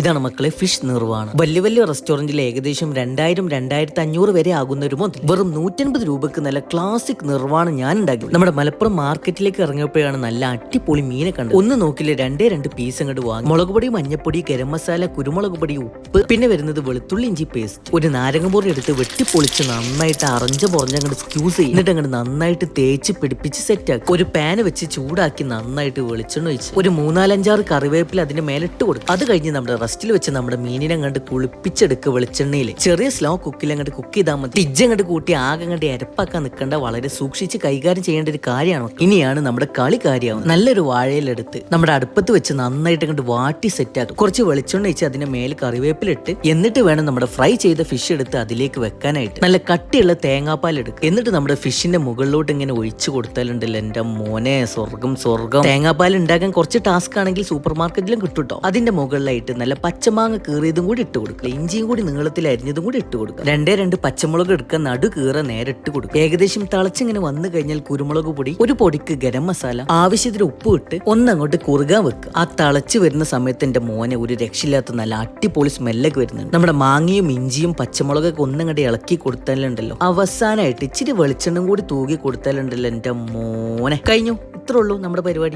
ഇതാണ് മക്കളെ ഫിഷ് നിർവാണം വലിയ വലിയ റെസ്റ്റോറന്റിൽ ഏകദേശം രണ്ടായിരം രണ്ടായിരത്തി അഞ്ഞൂറ് വരെ ആകുന്ന ഒരു മുതൽ വെറും നൂറ്റൻപത് രൂപക്ക് നല്ല ക്ലാസിക് നിർവാണം ഞാൻ ഉണ്ടാക്കി. നമ്മുടെ മലപ്പുറം മാർക്കറ്റിലേക്ക് ഇറങ്ങിയപ്പോഴാണ് നല്ല അടിപൊളി മീനെ കണ്ടത്. ഒന്ന് നോക്കില്ല രണ്ടേ രണ്ട് പീസ് അങ്ങോട്ട് വാങ്ങി. മുളക് പൊടി മഞ്ഞപ്പൊടി ഗരം മസാല കുരുമുളക് പൊടി ഉപ്പ് പിന്നെ വരുന്നത് വെളുത്തുള്ളി ഇഞ്ചി പേസ്റ്റ് ഒരു നാരങ്ങപൂറി എടുത്ത് വെട്ടിപ്പൊളിച്ച് നന്നായിട്ട് അറഞ്ഞ പൊറഞ്ഞ് അങ്ങോട്ട് സ്ക്യൂസ് ചെയ്യും. എന്നിട്ട് അങ്ങോട്ട് നന്നായിട്ട് തേച്ച് പിടിപ്പിച്ച് സെറ്റ് ആക്കി. ഒരു പാന് വെച്ച് ചൂടാക്കി നന്നായിട്ട് വെളിച്ചെണ്ണ ഒഴിച്ച്. ഒരു മൂന്നാലഞ്ചാറ് കറിവേപ്പില അതിന്റെ മേലിട്ട് കൊടുക്കും. അത് കഴിഞ്ഞ് നമ്മുടെ റെസ്റ്റിൽ വെച്ച് നമ്മുടെ മീനിനെ അങ്ങോട്ട് കുളിപ്പിച്ചെടുക്കുക വെളിച്ചെണ്ണയിൽ ചെറിയ സ്ലോ കുക്കിൽ അങ്ങോട്ട് കുക്ക് ചെയ്താൽ മതി. ടിജ്ജ് അങ്ങോട്ട് കൂട്ടി ആകെ അങ്ങോട്ട് എരപ്പാക്കാൻ നിൽക്കേണ്ട വളരെ സൂക്ഷിച്ച് കൈകാര്യം ചെയ്യേണ്ട ഒരു കാര്യമാണ്? ഇനിയാണ് നമ്മുടെ കളി കാര്യം നല്ലൊരു വാഴയിലെടുത്ത് നമ്മുടെ അടുപ്പത്ത് വെച്ച് നന്നായിട്ട് അങ്ങോട്ട് വാട്ടി സെറ്റ് ആക്കും. കുറച്ച് വെളിച്ചെണ്ണ വെച്ച് അതിന്റെ മേൽ കറിവേപ്പിലിട്ട് എന്നിട്ട് വേണം നമ്മുടെ ഫ്രൈ ചെയ്ത ഫിഷ് എടുത്ത് അതിലേക്ക് വെക്കാനായിട്ട്. നല്ല കട്ടിയുള്ള തേങ്ങാപ്പാൽ എടുക്കുക എന്നിട്ട് നമ്മുടെ ഫിഷിന്റെ മുകളിലോട്ട് ഇങ്ങനെ ഒഴിച്ചു കൊടുത്താലുണ്ടല്ലോ എന്റെ മോനെ സ്വർഗം സ്വർഗം തേങ്ങാപ്പാൽ ഉണ്ടാക്കാൻ കുറച്ച് ടാസ്ക് ആണെങ്കിൽ സൂപ്പർ മാർക്കറ്റിലും കിട്ടും ട്ടോ അതിന്റെ മുകളിലായിട്ട് നല്ല പച്ചമാങ്ങ കീറിയതും കൂടി ഇട്ട് കൊടുക്കുക. ഇഞ്ചിയും കൂടി നീളത്തിൽ അരിഞ്ഞതും കൂടി ഇട്ട് കൊടുക്കുക. രണ്ടേ രണ്ട് പച്ചമുളക് എടുക്കുക. നടു കീറ നേരെ ഇട്ട് കൊടുക്കുക. ഏകദേശം തിളച്ചിങ്ങനെ വന്നു കഴിഞ്ഞാൽ കുരുമുളക് പൊടി ഒരു പൊടിക്ക് ഗരം മസാല ആവശ്യത്തിന് ഉപ്പ് ഇട്ട് ഒന്നങ്ങോട്ട് കുറുകാൻ വെക്കുക. ആ തിളച്ച് വരുന്ന സമയത്ത് എന്റെ മോനെ ഒരു രക്ഷയില്ലാത്ത നല്ല അടിപൊളി സ്മെല്ലൊക്കെ വരുന്നുണ്ട്. നമ്മുടെ മാങ്ങയും ഇഞ്ചിയും പച്ചമുളകൊക്കെ ഒന്നങ്ങോട്ട് ഇളക്കി കൊടുത്താലുണ്ടല്ലോ. അവസാനമായിട്ട് ഇച്ചിരി വെളിച്ചെണ്ണം കൂടി തൂകി കൊടുത്താലുണ്ടല്ലോ എന്റെ മോനെ. കഴിഞ്ഞു. ഇത്രേ ഉള്ളൂ നമ്മുടെ പരിപാടി.